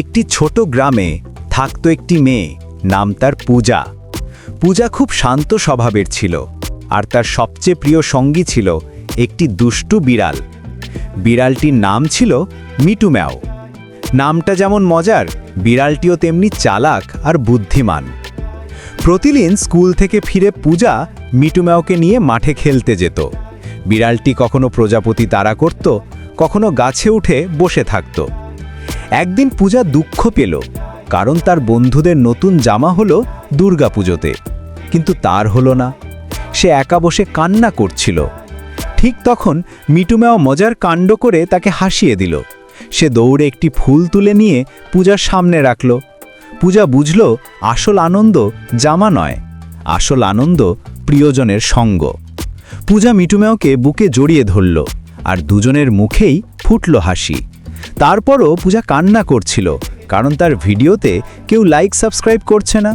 একটি ছোট গ্রামে থাকত একটি মেয়ে, নাম তার পূজা। পূজা খুব শান্ত স্বভাবের ছিল আর তার সবচেয়ে প্রিয় সঙ্গী ছিল একটি দুষ্টু বিড়াল। বিড়ালটির নাম ছিল মিটু ম্যাও। নামটা যেমন মজার, বিড়ালটিও তেমনি চালাক আর বুদ্ধিমান। প্রতিদিন স্কুল থেকে ফিরে পূজা মিটু ম্যাওকে নিয়ে মাঠে খেলতে যেত। বিড়ালটি কখনো প্রজাপতি তাড়া করত, কখনো গাছে উঠে বসে থাকত। একদিন পূজা দুঃখ পেল, কারণ তার বন্ধুদের নতুন জামা হলো দুর্গাপুজোতে। কিন্তু তার হলো না। সে একা বসে কান্না করছিল। ঠিক তখন মিটুম্যাও মজার কাণ্ড করে তাকে হাসিয়ে দিল। সে দৌড়ে একটি ফুল তুলে নিয়ে পূজার সামনে রাখল। পূজা বুঝল, আসল আনন্দ জামা নয়, আসল আনন্দ প্রিয়জনের সঙ্গ। পূজা মিটুম্যাওকে বুকে জড়িয়ে ধরল, আর দুজনের মুখেই ফুটল হাসি। তারপরও পূজা কান্না করছিল কারণ তার ভিডিওতে কেউ লাইক সাবস্ক্রাইব করছে না।